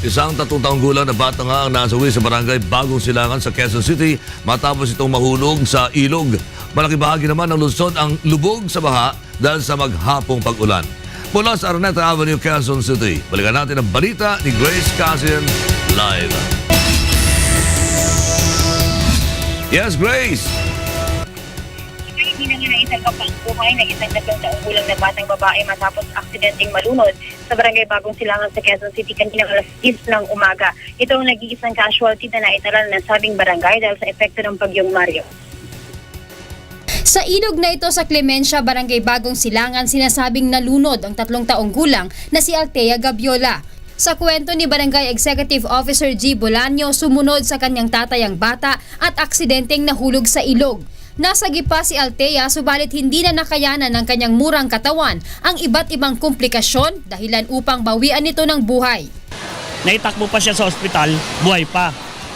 Isang tatong taong gulang na bata nga ang nasawi sa barangay Bagong Silangan sa Quezon City matapos itong mahulog sa ilog. Malaki bahagi naman ng lungsod ang lubog sa baha dahil sa maghapong pag-ulan. Mula sa Araneta Avenue, Quezon City, balikan natin ang balita ni Grace Cassian live. Yes, Grace! Hindi na nga na isang kapang buhay ng isang tatlong taong gulang na batang babae matapos aksidenteng malunod sa barangay Bagong Silangan sa Quezon City kaninang alas 10 ng umaga. Ito ang nag-iisang casualty na naitala ng sabing barangay dahil sa epekto ng bagyong Mario. Sa ilog na ito sa Clemencia, Barangay Bagong Silangan, sinasabing nalunod ang tatlong taong gulang na si Altea Gabiola. Sa kwento ni Barangay Executive Officer G. Bolaño, sumunod sa kanyang tatayang bata at aksidenteng nahulog sa ilog. Nasagi pa si Altea subalit hindi na nakayanan ng kanyang murang katawan ang iba't ibang komplikasyon dahilan upang bawian ito ng buhay. naitakbo pa siya sa ospital, buhay pa.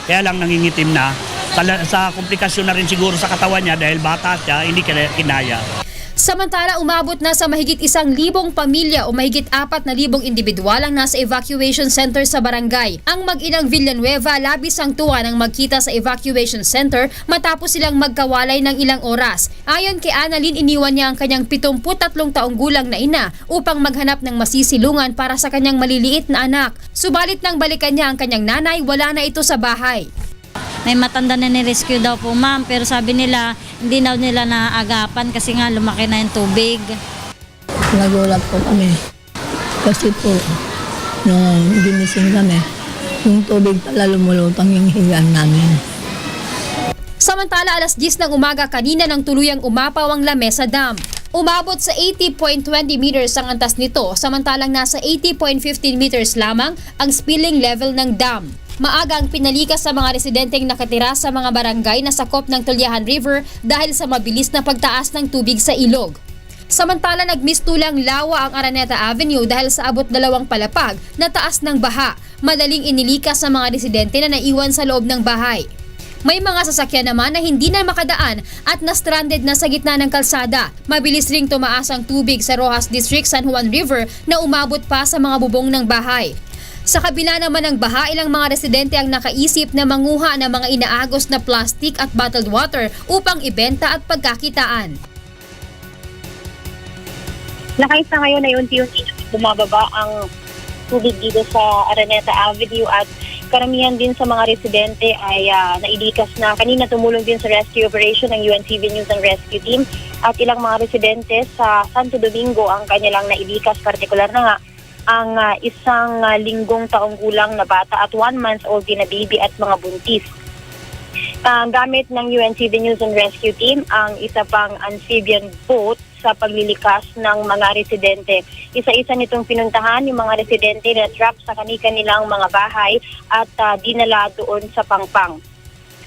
Kaya lang nangingitim na. Sa, sa komplikasyon na rin siguro sa katawan niya dahil bata siya, hindi kina- kinaya. Samantala, umabot na sa mahigit isang libong pamilya o mahigit apat na libong individual ang nasa evacuation center sa barangay. Ang mag-inang Villanueva labis ang tuwa nang magkita sa evacuation center matapos silang magkawalay ng ilang oras. Ayon kay Annalyn, iniwan niya ang kanyang 73 taong gulang na ina upang maghanap ng masisilungan para sa kanyang maliliit na anak. Subalit nang balikan niya ang kanyang nanay, wala na ito sa bahay. May matanda na ni-rescue daw po ma'am, pero sabi nila hindi daw nila naagapan kasi nga lumaki na yung tubig. Nagulat po kami. Kasi po, nung ginising kami, yung tubig pala lumulutang yung higaan namin. Samantala alas 10 ng umaga kanina nang tuluyang umapaw ang Lamesa Dam. Umabot sa 80.20 meters ang antas nito samantalang nasa 80.15 meters lamang ang spilling level ng dam. Maaga ang pinalikas sa mga residenteng nakatira sa mga barangay na sakop ng Tulyahan River dahil sa mabilis na pagtaas ng tubig sa ilog. Samantala nagmistulang lawa ang Araneta Avenue dahil sa abot dalawang palapag na taas ng baha. Madaling inilikas sa mga residente na naiwan sa loob ng bahay. May mga sasakyan naman na hindi na makadaan at na-stranded na sa gitna ng kalsada. Mabilis ring tumaas ang tubig sa Rojas District San Juan River na umabot pa sa mga bubong ng bahay. Sa kabila naman ng baha, ilang mga residente ang nakaisip na manguha ng mga inaagos na plastic at bottled water upang ibenta at pagkakitaan. Nakaisa ngayon ay unti-unti bumababa ang tubig dito sa Araneta Avenue at karamihan din sa mga residente ay ah, nailikas na. Kanina tumulong din sa rescue operation ng UNCV News and Rescue Team at ilang mga residente sa Santo Domingo ang kanilang nailikas. Partikular na nga ang ah, isang ah, linggong taong gulang na bata at one month old na baby at mga buntis. Ang gamit ng UNCV News and Rescue Team ang isa pang amphibian boat sa paglilikas ng mga residente. Isa-isa nitong pinuntahan yung mga residente na trap sa kani-kanilang mga bahay at ah, dinala doon sa Pangpang.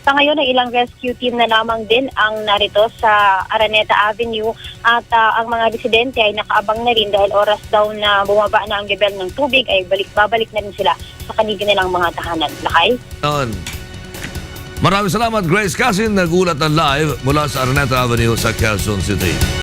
Sa ngayon ay ilang rescue team na lamang din ang narito sa Araneta Avenue at ah, ang mga residente ay nakaabang na rin dahil oras daw na bumaba na ang level ng tubig ay balik babalik na rin sila sa kanilang mga tahanan. Lakay? Yon. Maraming salamat, Grace Cassian. Nagulat ng live mula sa Araneta Avenue sa Quezon City.